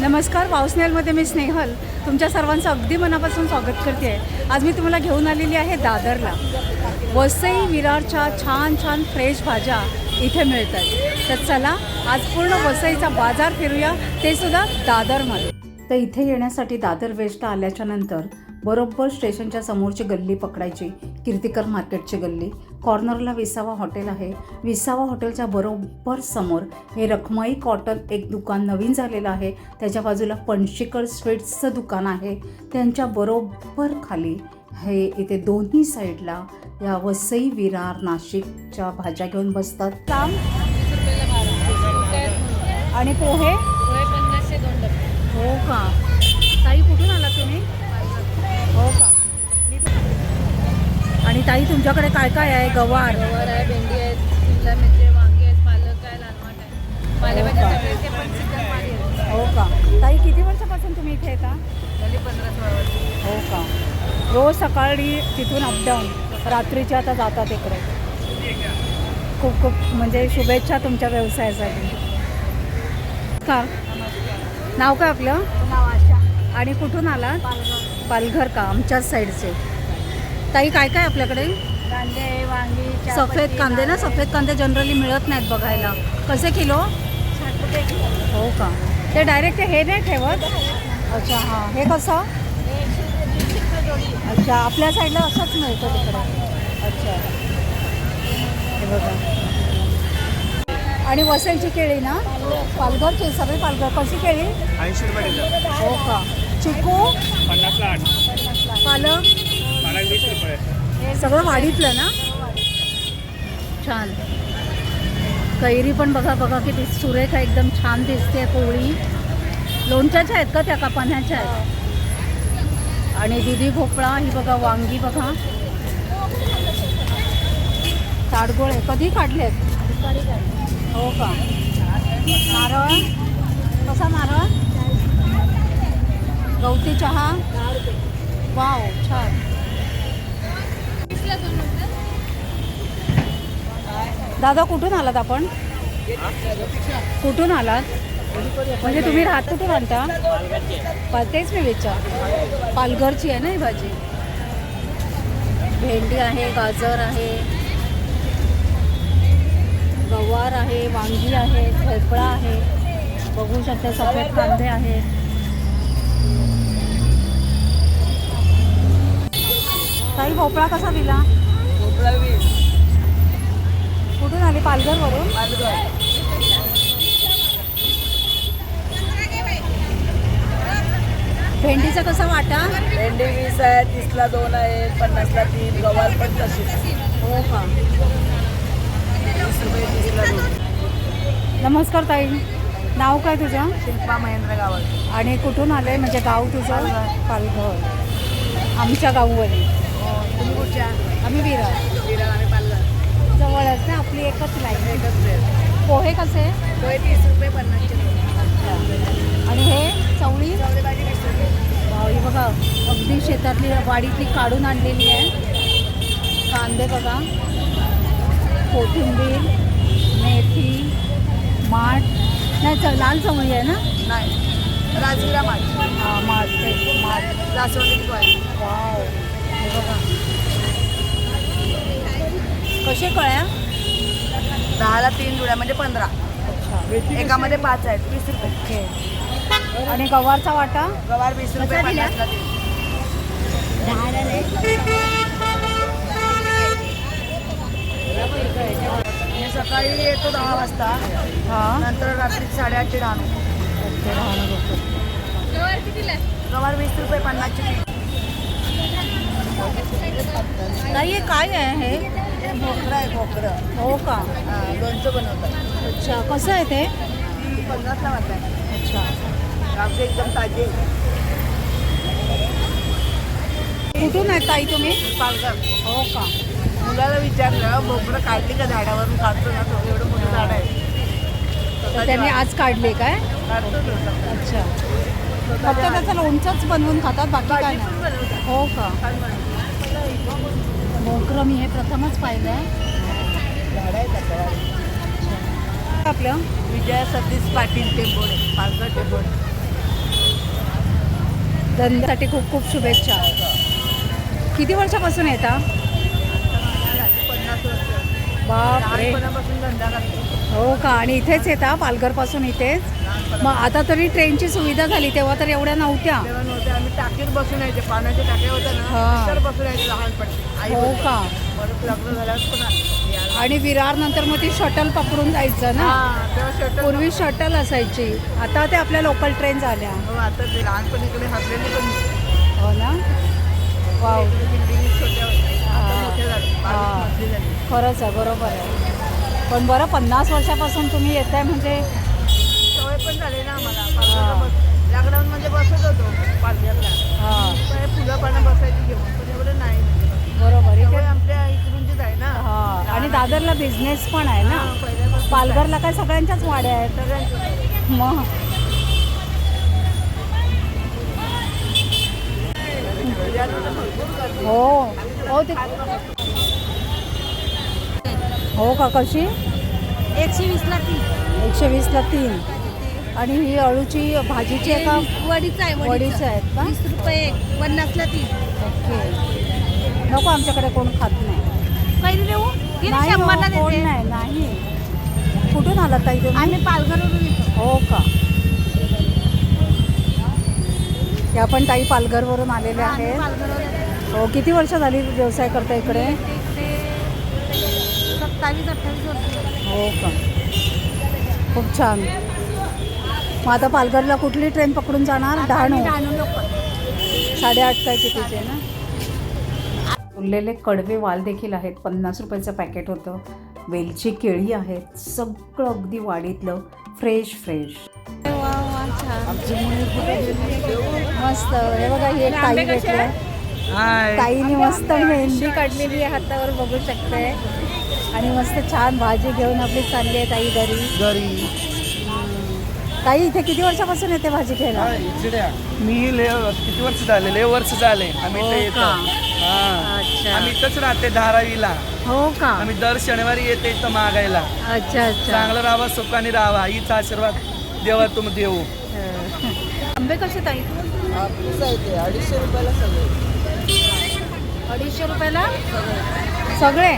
नमस्कार पावसनेलमध्ये मी स्नेहल. तुमच्या सर्वांचं अगदी मनापासून स्वागत करते. आहे आज मी तुम्हाला घेऊन आलेली आहे दादरला. वसई विरारच्या छान छान फ्रेश भाज्या इथे मिळतात. तर चला आज पूर्ण वसईचा बाजार फिरूया. ते सुद्धा दादरमध्ये. तर इथे येण्यासाठी दादर वेस्टला आल्याच्यानंतर बरोबर स्टेशनच्या समोरची गल्ली पकडायची. कीर्तिकर मार्केटची गल्ली. कॉर्नरला विसावा हॉटेल आहे. विसावा हॉटेलच्या बरोबर समोर हे रखमाई कॉटन एक दुकान नवीन झालेलं आहे. त्याच्या बाजूला पणशीकर स्वीट्सचं दुकान आहे. त्यांच्या बरोबर खाली हे इथे दोन्ही साईडला या वसई विरार नाशिकच्या भाज्या घेऊन बसतात. काम आणि पोहे? हो का? ताई कुठून आला तुम्ही? हो का? आणि ताई तुमच्याकडे काय काय आहे? गवार? गवार आहे भेंडी आहे शिमला मिरची आहे, वांगी आहेत पालक आहे लालमाट आहे. पालेभाज्या सगळे ते पण सीझन पाणी आहे हो का? ताई किती वर्षापासून तुम्ही इथे येता? झाली पंधरा सोळा वर्ष. हो का? रोज सकाळी तिथून अपडाऊन रात्रीचे आता जातात इकडे. खूप खूप म्हणजे शुभेच्छा तुमच्या व्यवसायासाठी. का? नाव काय आपलं? नाव आशा. आणि कुठून आलात? पालघर. पालघर का? आमच्याच साईडचे ताई काय काय आपल्याकडे? कांदे वांगी सफेद कांदे ना? सफेद कांदे जनरली मिळत नाहीत बघायला. कसे किलो? साठ रुपये किलो. हो का? ते डायरेक्ट हे नाही ठेवत? अच्छा हां. हे कसं? अच्छा आपल्या साईडला असंच मिळतं तिकडे. अच्छा. हे बघा. आणि वसईची केळी ना? पालघरची. सगळी पालघर. कशी केळी? ऐंशी रुपये डझन. हो का? चिकू? पन्नासला आठ. पालक पालक? वीस रुपये सगळं वाढीतलं ना? छान. कैरी पण बघा बघा किती सुरेख आहे एकदम छान दिसते पोळी. लोणच्याच्या आहेत का त्या? का आहेत? आणि दुधी भोपळा ही बघा वांगी बघा. ताडगोळे. कधी काढले हो का? नारळ. कसा नारळ? गवती चहा? वाव छान. दादा कुठून आलात आपण? कुठून आलात? म्हणजे तुम्ही राहत कुठे म्हणता तेच मी विचार पालघरची आहे ना ही भाजी? भेंडी आहे गाजर आहे गवार आहे वांगी आहे भोपळा आहे. बघू शकते सफेद कांदे आहेत ताई भोपळा कसा दिला? भोपळा पालघरवरून. भेंडीचा कसा वाटा? भेंडी वीस आहे तीसला दोन आहे पन्नासला तीन गवार पण तशीच हो का? नमस्कार ताई. नाव काय तुझं? शिल्पा महेंद्र गावात आणि कुठून आले? म्हणजे गाव तुझं? पालघर. आमच्या गाववरी तुम्ही कुठच्या? आम्ही विरार. विरार. जवळच ना आपली एकच लाईन पोहे कसे? पोहे तीस रुपये पन्नासचे दोन आणि हे चवळी? ही बघा अगदी शेतातली वाडीतली काढून आणलेली आहे. कांदे बघा. कोथिंबीर मेथी माठ. नाही लाल चवळी आहे ना? नाही. राजगिरा माठ. हा माठ माठ वाव. हे बघा. कसे कळ्या? दहाला तीन जुड्या म्हणजे पंधरा. अच्छा एकामध्ये पाच आहेत. वीस रुपये. ओके. आणि गवारचा वाटा? गवार वीस रुपये? पन्नासला तीन. सकाळी येतो दहा वाजता. हां. नंतर रात्री साडेआठचे डहाणू ओके राहणं बघतो गवार वीस रुपये पन्नासची नाही हे काय आहे हे हे? भोकरं आहे भोकरं. हो का? हा, लोणचं बनवतात. अच्छा कसं आहे ते? ती पन्नासला वाटतात अच्छा. गावचे एकदम ताजे. कुठून आहे ताई तुम्ही? पालघर. हो का? मुलाला विचारलं भोकरं काढली का झाडावरून? काढतो ना तो एवढं मोठं झाड आहे. तर त्यांनी आज काढले काय? काढतो तो स्वतः. अच्छा. फक्त त्याचं लोणचंच बनवून खातात बाकी काय भाजी नाही. पण बनवतात. हो का? छान बनवतात. भोकरं मी हे प्रथमच पाहिलं आहे. आपलं विजया सतीश पाटील टेंबोडे पालघर टेंबोडे धंद्यासाठी खूप खूप शुभेच्छा. किती वर्षापासून येता? पन्नास वर्ष बाप रे लहानपणापासून धंदा करते. हो का? आणि इथेच येता? पालघरपासून इथेच? मग आता तरी ट्रेनची सुविधा झाली तेव्हा तर एवढ्या नव्हत्या. टाकीत बसून यायचे. पाण्याचे टाके होते ना बसून यायचे लहानपणी. हो. का? परत लग्न झाल्यावर. आणि विरार नंतर मग ती शटल पकडून जायचं ना? हा, तेव्हा शटल पूर्वी शटल असायची. आता ते आपल्या लोकल ट्रेन झाल्या. हो आता ते लहानपणी इकडे हसलेली पण हो ना? वाव. इकडे बिल्डिंग छोट्या होत्या. आता हा. मोठ्या झाल्या. हा. बारीक मजली झाली. खरंच आहे बरोबर आहे. पण बरं पन्नास वर्षापासून तुम्ही येत आहे म्हणजे सवय पण झाली ना आम्हाला. लॉकडाऊन म्हणजे बसत होतो पालघरला हां पण हे फुलं पानं बसायची घेऊन पण एवढं नाही म्हणजे बरोबर सवय इथे आमच्या इकडूनचीच आहे ना हां आणि दादरला बिझनेस पण आहे ना. पालघरला काय सगळ्यांच्याच वाड्या आहेत. मग. हो. हो ते हो का कशी? एकशे वीसला ती एकशे वीसला तीन. आणि ही अळूची भाजीची आहे का वडीचं आहे वडीचं. आहेत का? वीस रुपये पन्नासला ती ओके. नको आमच्याकडे कोण खात नाही. नाही हो, कोण नाही नाही. कुठून आला ताई तुम्ही? आम्ही पालघरवरून येतो. हो का? या पण ताई पालघरवरून आलेल्या आहेत. पालघरवरून येतो. हो किती वर्ष झाली व्यवसाय करता इकडे? ते सत्तावीस अठ्ठावीस वर्ष हो का? खूप छान. मग आता पालघरला कुठली ट्रेन पकडून जाणार? डहाणू. डहाणू लोक साडेआठ काय कितीचे ना? उरलेले कडवे वाल देखील आहेत. पन्नास रुपयाचं पॅकेट होतं. वेलची केळी आहेत. सगळं अगदी वाडीतलं. फ्रेश फ्रेश मस्त. हे बघा ही एक ताई भेटली ताईने मस्त मेहंदी काढलेली आहे हातावर बघू शकते. आणि मस्त छान भाजी घेऊन आपली चालली आहे ताई घरी. घरी. ताई इथे किती वर्षापासून येते भाजी घ्यायला? मी ले किती वर्ष झाले? लय वर्ष झाले. आम्ही इथे येतो? हा. अच्छा. आम्ही इथंच राहते धारावीला. हो का? आम्ही दर शनिवारी येते इथं मागायला. अच्छा अच्छा. चांगलं राहावा सुखाने राहावा हीच आशीर्वाद देवा तुम देऊ. आंबे कसे ताई? अडीचशे रुपयाला सगळे. अडीचशे रुपयाला? सगळे?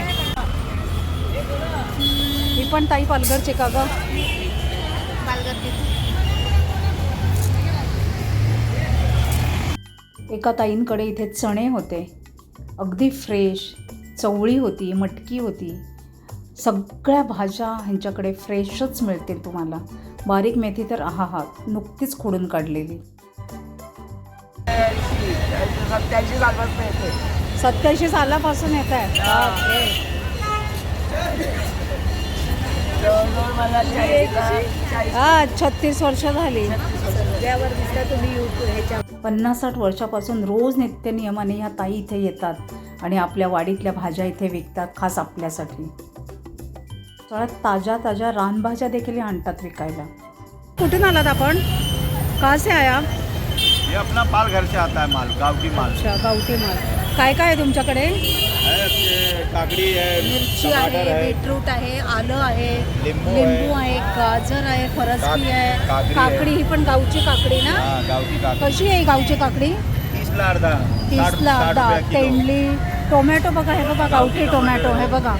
ही पण ताई पालघरचे का ग? एका ताईंकडे इथे चणे होते. अगदी फ्रेश चवळी होती मटकी होती. सगळ्या भाज्या ह्यांच्याकडे फ्रेशच मिळतील तुम्हाला. बारीक मेथी तर आहा हा नुकतीच खोडून काढलेली. सत्याऐंशी सालपासून येते सत्याऐंशी सालापासून येत आहे हा. छत्तीस वर्ष झाली. तुम्ही ह्याच्या पन्नास साठ वर्षापासून रोज नित्यनियमाने ह्या ताई इथे येतात आणि आपल्या वाडीतल्या भाज्या इथे विकतात खास आपल्यासाठी. सगळ्यात ताज्या ताज्या रानभाज्या देखील आणतात विकायला. कुठून आलात आपण? का से आया? ये अपना पाल घर से आता है माल गाँव की माल. अच्छा गावठी माल. काय काय आहे तुमच्याकडे? काकड़ी है मिरची टमाटर आहे बीटरूट आहे आलं आहे लिंबू लिंबू आहे, आहे गाजर आहे फरसबी काक- आहे. काकडी काकडी ही पण गावची काकडी ना? हाँ काकड़ी. कशी आहे गावची काकडी? अर्धा. साठ तीसला साठ दहा रुपया किलो. तेंडली. टोमॅटो बघा हे बघा गावठी टोमॅटो हे बघा.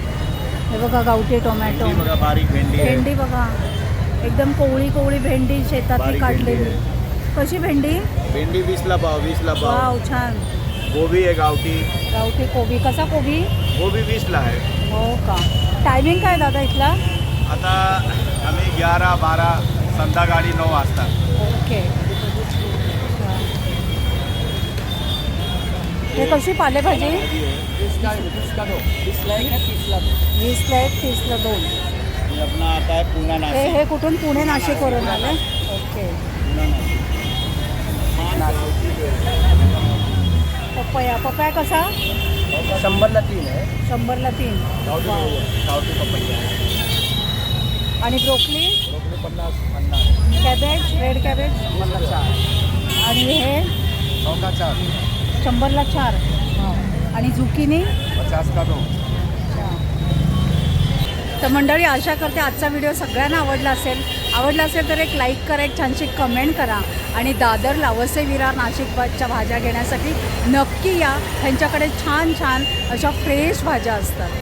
हे बघा गावठी टोमॅटो. भेंडी बघा बारीक भेंडी भेंडी बघा. एकदम कोवळी कोवळी भेंडी शेतात बारीक भेंडी काढलेली. कशी भेंडी? भेंडी वीस ला पाव वीस ला पाव वाव छान. गोभी है गाँव की गावठी कोबी. कसा कोबी? वो भी वीस ला है का? टायमिंग काय दादा इथला? आता आम्ही ग्यारह बारह संध्याकाळी नऊ वाजता. ओके. हे कशी पालेभाजी? वीसला एक तीसला दोन. आता है पूना हे हे कुठून? पुणे नाशिकवरून आलं. ओके. नासिक पपया पपया कसा? शंभरला तीन है शंभरला तीन. गावठी वाव. गावठी पपैया आणि ब्रोकली? रोकडी पन्नास पन्नास. कॅबेज? Red cabbage? शंभरला चार. आणि हे? सौ का चार. शंभरला चार. आणि झुकिनी पचास का दो तर मंडळी आशा करते आजचा व्हिडिओ सगळ्यांना आवडला असेल. आवडलं असेल तर एक लाईक करा एक छानशी कमेंट करा. आणि दादरला वसई विरार नाशिकच्या भाज्या घेण्यासाठी नक्की या. ह्यांच्याकडे छान छान अशा फ्रेश भाज्या असतात.